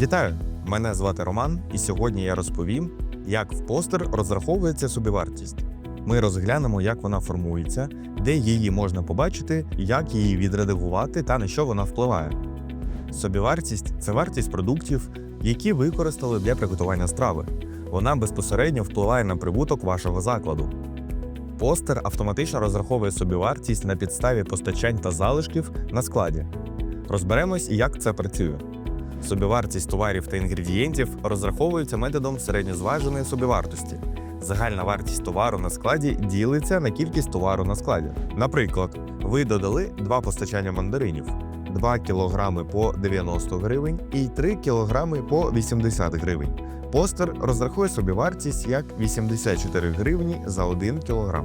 Вітаю! Мене звати Роман, і сьогодні я розповім, як в постер розраховується собівартість. Ми розглянемо, як вона формується, де її можна побачити, як її відредагувати та на що вона впливає. Собівартість це вартість продуктів, які використали для приготування страви. Вона безпосередньо впливає на прибуток вашого закладу. Постер автоматично розраховує собівартість на підставі постачань та залишків на складі. Розберемось, як це працює. Собівартість товарів та інгредієнтів розраховується методом середньозваженої собівартості. Загальна вартість товару на складі ділиться на кількість товару на складі. Наприклад, ви додали два постачання мандаринів: 2 кг по 90 гривень і 3 кг по 80 гривень. Постер розрахує собівартість як 84 гривні за 1 кг.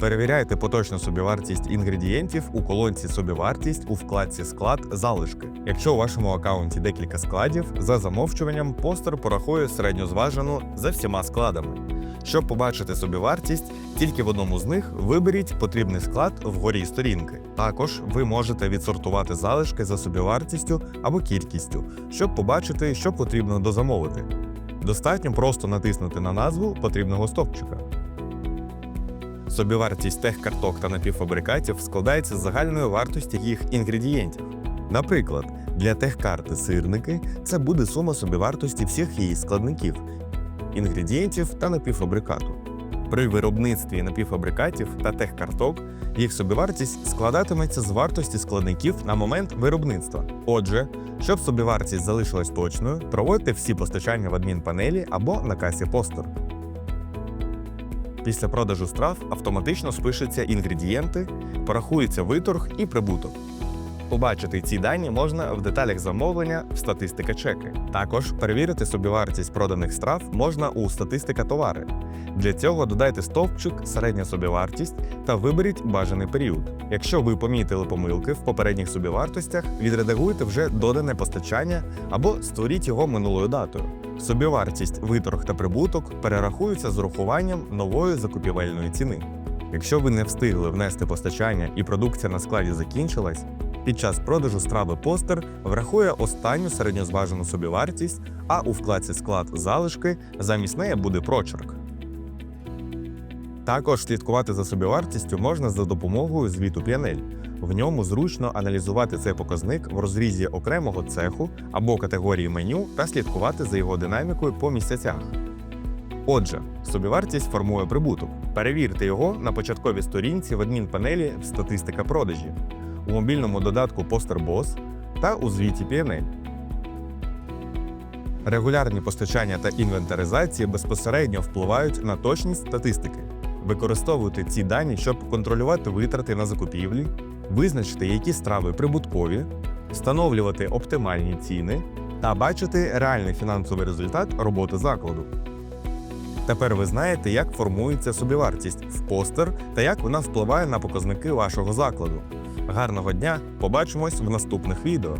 Перевіряйте поточну собівартість інгредієнтів у колонці Собівартість у вкладці Склад залишки. Якщо у вашому аккаунті декілька складів, за замовчуванням постер порахує середньозважену за всіма складами. Щоб побачити собівартість, тільки в одному з них виберіть потрібний склад вгорі сторінки. Також ви можете відсортувати залишки за собівартістю або кількістю, щоб побачити, що потрібно дозамовити. Достатньо просто натиснути на назву потрібного стовпчика. Собівартість техкарток та напівфабрикатів складається з загальної вартості їх інгредієнтів. Наприклад, для техкарти сирники це буде сума собівартості всіх її складників, інгредієнтів та напівфабрикату. При виробництві напівфабрикатів та техкарток їх собівартість складатиметься з вартості складників на момент виробництва. Отже, щоб собівартість залишилась точною, проводьте всі постачання в адмінпанелі або на касі постер. Після продажу страв автоматично спишуться інгредієнти, порахується виторг і прибуток. Побачити ці дані можна в деталях замовлення в статистика чеки. Також перевірити собівартість проданих страв можна у статистика товари. Для цього додайте стовпчик середня собівартість та виберіть бажаний період. Якщо ви помітили помилки в попередніх собівартостях, відредагуйте вже додане постачання або створіть його минулою датою. Собівартість, виторг та прибуток перерахуються з урахуванням нової закупівельної ціни. Якщо ви не встигли внести постачання і продукція на складі закінчилась, під час продажу страви постер врахує останню середньозважену собівартість, а у вкладці склад залишки замість неї буде прочерк. Також слідкувати за собівартістю можна за допомогою звіту P&L. В ньому зручно аналізувати цей показник в розрізі окремого цеху або категорії меню та слідкувати за його динамікою по місяцях. Отже, собівартість формує прибуток. Перевірте його на початковій сторінці в адмінпанелі статистика продажі, у мобільному додатку Poster Boss та у звіті P&L. Регулярні постачання та інвентаризації безпосередньо впливають на точність статистики. Використовуйте ці дані, щоб контролювати витрати на закупівлі, визначити, які страви прибуткові, встановлювати оптимальні ціни та бачити реальний фінансовий результат роботи закладу. Тепер ви знаєте, як формується собівартість в постер та як вона впливає на показники вашого закладу. Гарного дня! Побачимось в наступних відео.